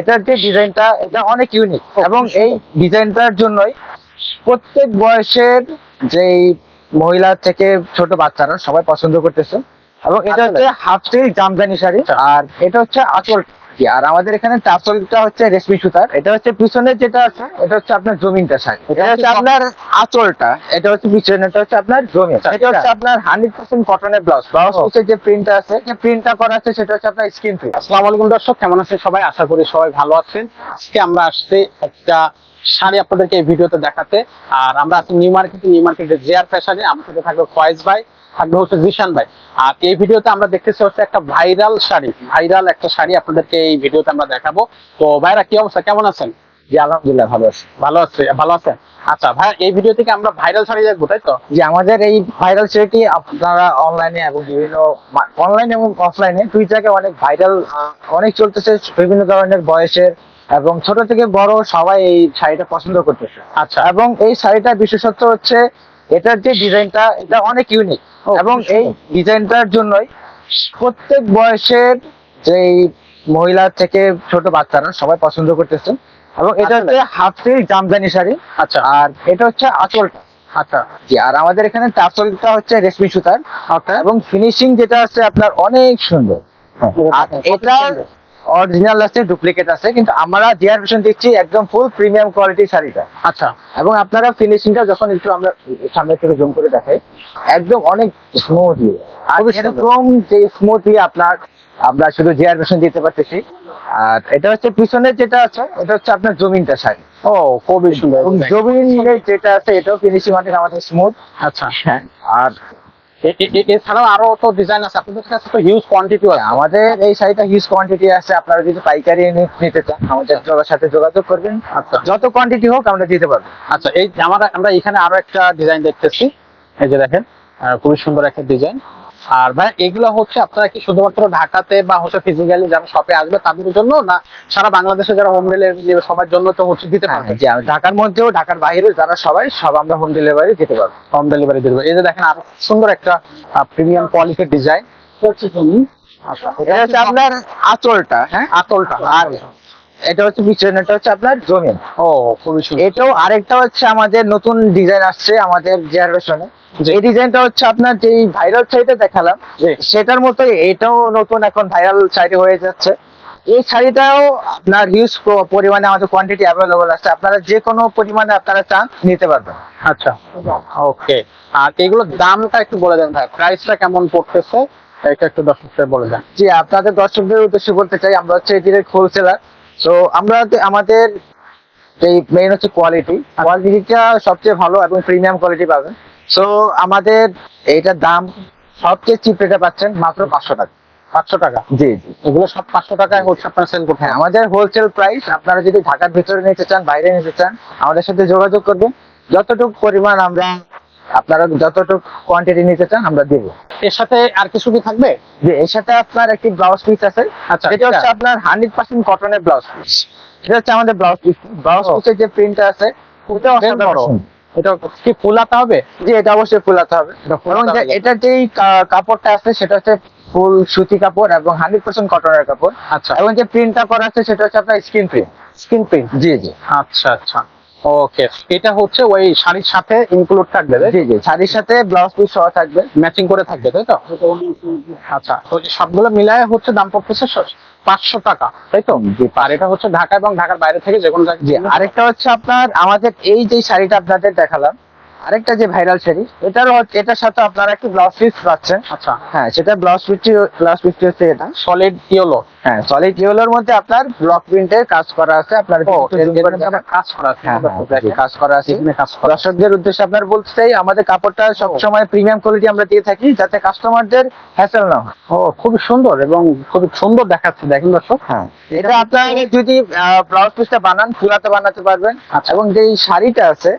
এটার যে ডিজাইনটা এটা অনেক ইউনিক এবং এই ডিজাইনটার জন্যই প্রত্যেক বয়সের যেই মহিলা থেকে ছোট বাচ্চারা সবাই পছন্দ করতেছে। এবং এটা হচ্ছে হাফ সিল্ক জামদানি শাড়ি আর এটা হচ্ছে আঁচল। আর আমাদের এখানে টাসলটা হচ্ছে রেশমি সুতার। এটা হচ্ছে পিছনের যেটা আছে এটা হচ্ছে আপনার জমিনটা শাড়ি এটা হচ্ছে আপনার আঁচলটা। এটা হচ্ছে পিছনেরটা হচ্ছে আপনার জমি এটা হচ্ছে আপনার হান্ড্রেড পার্সেন্ট কটনের ব্লাউজ। ব্লাউজ হচ্ছে যে প্রিন্টটা আছে যে প্রিন্টটা করা আছে সেটা হচ্ছে আপনার স্ক্রিন প্রিন্ট। আসসালামু আলাইকুম দর্শক কেমন আছেন সবাই? আশা করি সবাই ভালো আছেন। আজকে আমরা আসছি একটা শাড়ি আপনাদেরকে এই ভিডিওতে দেখাতে। আর আমরা আছি নিউ মার্কেটে নিউ মার্কেটে জিআর ফ্যাশনে। আমার সাথে থাকবে ফয়েজ ভাই থাকবে হচ্ছে জিশান ভাই। আর এই ভিডিওতে আমরা দেখতেছি হচ্ছে একটা ভাইরাল শাড়ি। ভাইরাল একটা শাড়ি আপনাদেরকে এই ভিডিওতে আমরা দেখাবো। তো ভাইরা কি অবস্থা? কেমন আছেন? জি আলহামদুলিল্লাহ ভালো আছে। ভালো আছে ভালো আছেন? আচ্ছা ভাই এই ভিডিও থেকে আমরা ভাইরাল শাড়ি দেখব তাই তো? যে আমাদের এই ভাইরাল সেটি আপনারা অনলাইনে এবং বিভিন্ন অনলাইন এবং অফলাইনে দুই জায়গায় অনেক ভাইরাল অনেক চলতেছে। বিভিন্ন ধরনের বয়সের এবং ছোট থেকে বড় সবাই এই শাড়িটা পছন্দ করতেছে। আচ্ছা। এবং এই শাড়িটার বিশেষত্ব হচ্ছে এটার যে ডিজাইনটা এটা অনেক ইউনিক এবং এই ডিজাইনটার জন্যই প্রত্যেক বয়সের যে মহিলা থেকে ছোট বাচ্চারা সবাই পছন্দ করতেছে। এবং এটা হচ্ছে হাফ সিল্ক জামদানি শাড়ি। আচ্ছা। আর এটা হচ্ছে আঁচলটা। আচ্ছা। জি আর আমাদের এখানে টাসলটা হচ্ছে রেশমি সুতার। এবং ফিনিশিং যেটা আছে আপনার অনেক সুন্দর। আর এটা অরিজিনাল আছে ডুপ্লিকেট আছে কিন্তু আমরা জিআর ভার্সন দিচ্ছি একদম ফুল প্রিমিয়াম কোয়ালিটি শাড়িটা। আচ্ছা। এবং আপনারা ফিনিশিংটা যখন একটু আমরা সামনে থেকে জুম করে দেখাই একদম অনেক স্মুথলি আর এরকম যে স্মুথলি আপনার আমরা শুধু জিআর ভার্সন দিতে পারতেছি। আর এটা হচ্ছে পিছনের যেটা আছে এটা হচ্ছে আপনার জমিনটা শাড়ি। ও খুবই সুন্দর। জমিন যেটা আছে এটাও ফিনিশিং অনেক আমাদের স্মুথ আচ্ছা। আর এ- এ- এছাড়াও আরও তো ডিজাইন আছে। আপনাদের কাছে তো হিউজ কোয়ান্টিটি আছে। আমাদের এই শাড়িটা হিউজ কোয়ান্টিটি আছে। আপনারা যদি পাইকারি নিতে চান, আমাদের সাথে যোগাযোগ করবেন। আচ্ছা যত কোয়ান্টিটি হোক, আমরা দিতে পারব। আচ্ছা এই আমরা আমরা এখানে আরও একটা ডিজাইন দেখতেছি। এই যে দেখেন খুবই সুন্দর একটা ডিজাইন আর ভাই এগুলো হচ্ছে আপনারা কি শুধুমাত্র ঢাকাতে বা হচ্ছে ফিজিক্যালি যারা শপে আসবে তাদের জন্য না সারা বাংলাদেশে যারা হোম ডেলিভারি নেবে সবার জন্য তো হচ্ছে দিতে পারবে? যে আমি ঢাকার মধ্যেও ঢাকার বাইরেও যারা সবাই সব আমরা হোম ডেলিভারি দিতে পারব হোম ডেলিভারি দিতে পারবে। এই যে দেখেন আরও সুন্দর একটা প্রিমিয়াম কোয়ালিটির ডিজাইন আচ্ছা এটা হচ্ছে আপনার আঁচলটা হ্যাঁ? আতলটা আর এটা হচ্ছে পিছনেরটা হচ্ছে আপনার জমিন। ও খুবই সুন্দর। এটাও আরেকটা হচ্ছে আমাদের নতুন ডিজাইন আসছে আমাদের জেনারেশনে এই ডিজাইনটা হচ্ছে আপনার যে ভাইরাল শাড়িটা দেখালাম সেটার মতো এটাও নতুন এখন ভাইরাল শাড়ি হয়ে যাচ্ছে। এই শাড়িটাও আপনার হিউজ পরিমাণে আমাদের কোয়ান্টিটি অ্যাভেলেবল আছে। আপনারা যে কোনো পরিমাণে আপনারা চান নিতে পারবেন। আচ্ছা। ওকে। আর এগুলোর দামটা একটু বলে দেন ভাই প্রাইসটা কেমন পড়তেছে? এটা একটু দর্শকদের বলে দেন। জি আপনাদের দর্শকদের উদ্দেশ্যে বলতে চাই আমরা হচ্ছে ডিরেক্ট হোলসেলার তো আমরা আমাদের এই মেইন হচ্ছে কোয়ালিটি কোয়ালিটিটা সবচেয়ে ভালো এবং প্রিমিয়াম কোয়ালিটি পাবেন। সো আমাদের এইটার দাম সবচেয়ে চিপ রেটে পাচ্ছেন মাত্র পাঁচশো টাকা। পাঁচশো টাকা। জি জি। এগুলো সব পাঁচশো টাকায় হচ্ছে আপনারা সেল করতে হ্যাঁ আমাদের হোলসেল প্রাইস আপনারা যদি ঢাকার ভিতরে নিতে চান বাইরে নিতে চান আমাদের সাথে যোগাযোগ করবেন। যতটুকু পরিমাণ আমরা আপনারা যতটুকু কোয়ান্টিটি নিতে চান আমরা দেবো। এর সাথে আর কিছু কি থাকবে? যে এর সাথে আপনার একটি ব্লাউজ পিস আছে। আচ্ছা, এটা হচ্ছে আপনার হান্ড্রেড পার্সেন্ট কটনের ব্লাউজ পিস এটা হচ্ছে আমাদের ব্লাউজ পিস ব্লাউজ। পিসের যে প্রিন্টটা আছে ওটা। অসাধারণ। এটা কি ফুলাতে হবে? জি এটা অবশ্যই ফুলাতে হবে। এটা এবং যে। এটার যেই কাপড়টা আছে সেটা হচ্ছে ফুল সুতি কাপড় এবং হান্ড্রেড পার্সেন্ট কটনের কাপড়। আচ্ছা। এবং যে প্রিন্টটা করা আছে সেটা হচ্ছে আপনার স্ক্রিন প্রিন্ট স্কিন প্রিন্ট জি জি। আচ্ছা আচ্ছা। ওকে এটা হচ্ছে ওই শাড়ির সাথে ইনক্লুড থাকবে জি জি। শাড়ির সাথে ব্লাউজ পিস সহ থাকবে ম্যাচিং করে থাকবে তাই তো? আচ্ছা তো সবগুলো মিলায় হচ্ছে দাম পড়তেছে পাঁচশো টাকা তাই তো? আর এটা হচ্ছে ঢাকা এবং ঢাকার বাইরে থেকে যে কোনো জায়গায় আরেকটা হচ্ছে আপনার আমাদের এই যে শাড়িটা আপনাদের দেখালাম আরেকটা যে ভাইরাল শাড়ি এটারও হচ্ছে- এটার সাথে আপনারা একটি ব্লাউজ পিস পাচ্ছেন। আচ্ছা। হ্যাঁ সেটা ব্লাউজ পিসটি ব্লাউজ পিসটি হচ্ছে এটা। সলিড ইয়েলো হ্যাঁ সলিড ইয়েলোর মধ্যে আপনার ব্লক প্রিন্টের কাজ করা আছে আপনার কাজ করা আছে হ্যাঁ, হ্যাঁ, কাজ করা আছে। এখানে কাজ করা আছে। দর্শকদের উদ্দেশ্যে আপনার বলতে চাই আমাদের কাপড়টা সবসময় প্রিমিয়াম কোয়ালিটি আমরা দিয়ে থাকি যাতে কাস্টমারদের হ্যাসেল না হয়। ও খুবই সুন্দর এবং খুবই সুন্দর দেখাচ্ছে দেখেন দর্শক। হ্যাঁ এটা আপনার যদি ব্লাউজ পিসটা বানান ফুলাতে বানাতে পারবেন। আচ্ছা। এবং যে শাড়িটা আছে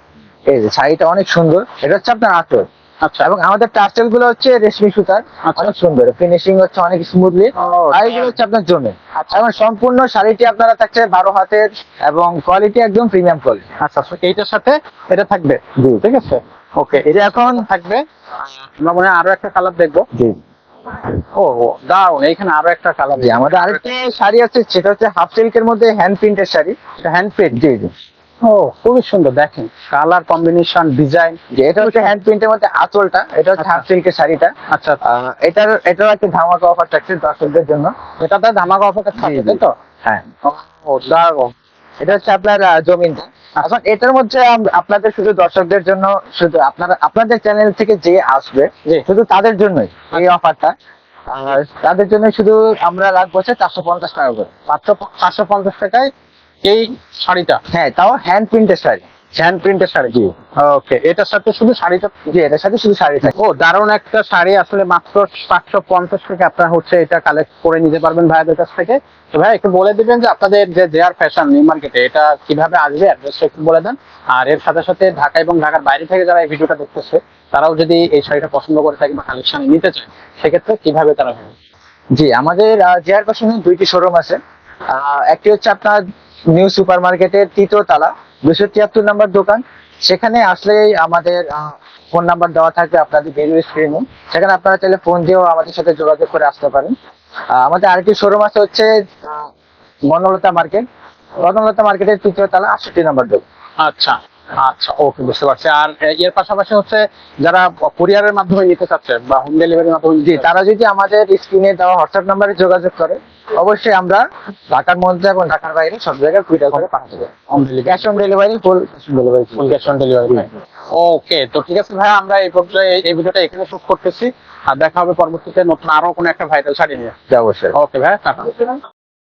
এই যে শাড়িটা অনেক সুন্দর। এটা হচ্ছে আপনার আঁচল। আচ্ছা। এবং আমাদের টার্সেলগুলো হচ্ছে রেশমি সুতার। আচ্ছা। অনেক সুন্দর। ফিনিশিং হচ্ছে অনেক স্মুথলি আর এগুলো হচ্ছে আপনার জমি। এবং সম্পূর্ণ শাড়িটি আপনারা থাকছে বারো হাতের এবং কোয়ালিটি একদম প্রিমিয়াম কোয়ালিটি আচ্ছা এইটার সাথে এটা থাকবে? জি। ঠিক আছে? ওকে এটা এখন থাকবে। আমরা মনে হয় আরও একটা কালার দেখব। জি। ও দারুণ এইখানে আরও একটা কালার আমাদের আরেকটা শাড়ি আছে সেটা হচ্ছে হাফ সিল্কের মধ্যে হ্যান্ড প্রিন্টের শাড়ি। হ্যান্ড পেড জি জি। ও খুবই সুন্দর দেখেন। কালার কম্বিনেশন ডিজাইন এটা হচ্ছে হ্যান্ড প্রিন্টের মধ্যে আঁচলটা এটা হচ্ছে হাফ সিল্কের শাড়িটা। আচ্ছা আহ, এটার একটা ধামাকা অফার থাকছে দর্শকদের জন্য। এটাতে ধামাকা অফার থাকবে জি, তাই তো? হ্যাঁ। ও এটা হচ্ছে আপনার জমিনটা। এখন এটার মধ্যে আপনাদের শুধু দর্শকদের জন্য শুধু আপনারা আপনাদের চ্যানেল থেকে যে আসবে। শুধু তাদের জন্যই এই অফারটা তাদের জন্য শুধু আমরা রাখব চারশো পঞ্চাশ টাকা করে। পাঁচশো পাঁচশো পঞ্চাশ টাকায় এই শাড়িটা? হ্যাঁ তাও হ্যান্ড প্রিন্টের শাড়ি। হ্যান্ড প্রিন্টের শাড়ি? জি। ওকে এটার সাথে শুধু শাড়িটা? জি এটার সাথে শুধু শাড়ি থাকে। ও দারুণ একটা শাড়ি। আসলে মাত্র পাঁচশো পঞ্চাশ থেকে আপনারা হচ্ছে এটা কালেক্ট করে নিতে পারবেন ভাইয়াদের কাছ থেকে। তো ভাই একটু বলে দিবেন যে আপনাদের যে জেআর ফ্যাশন নিউ মার্কেটে এটা কীভাবে আসবে? অ্যাড্রেসটা একটু বলে দেন। আর এর সাথে সাথে ঢাকা এবং ঢাকার বাইরে থেকে যারা এই ভিডিওটা দেখতেছে তারাও যদি এই শাড়িটা পছন্দ করে থাকে বা কালেকশন নিতে চায় সেক্ষেত্রে কীভাবে তারা হবে? জি আমাদের জেআর পাশনে দুইটি শোরুম আছে। আহ, একটি হচ্ছে আপনার নিউ সুপার মার্কেটের তৃতীয় তালা দুশো তিয়াত্তর নম্বর দোকান। সেখানে আসলেই আমাদের ফোন নাম্বার দেওয়া থাকবে আপনাদের ভিডিও স্ক্রিনে সেখানে আপনারা চাইলে ফোন দিয়েও আমাদের সাথে যোগাযোগ করে আসতে পারেন। আমাদের আরেকটি শোরুম আছে হচ্ছে বনলতা মার্কেট। বনলতা মার্কেটের তৃতীয় তালা আটষট্টি নম্বর দোকান। আচ্ছা আচ্ছা ওকে বুঝতে পারছি। আর এর পাশাপাশি হচ্ছে যারা কুরিয়ারের মাধ্যমে নিতে চাচ্ছে বা হোম ডেলিভারির মাধ্যমে তারা যদি আমাদের স্ক্রিনে দেওয়া হোয়াটসঅ্যাপ নাম্বারে যোগাযোগ করে অবশ্যই আমরা ঢাকার মধ্যে এবং ঢাকার বাইরে সব জায়গায় কুইটার করে পাঠাতে দেবো home cash on delivery full delivery full cash on delivery okay তো ঠিক আছে ভাই আমরা এই পর্যায়ে এই ভিডিওটা এখানে শুট করতেছি। আর দেখা হবে পরবর্তীতে নতুন আরও কোনো একটা ভাইরাল শাড়ি নিয়ে। অবশ্যই। ওকে ভাই টাটা।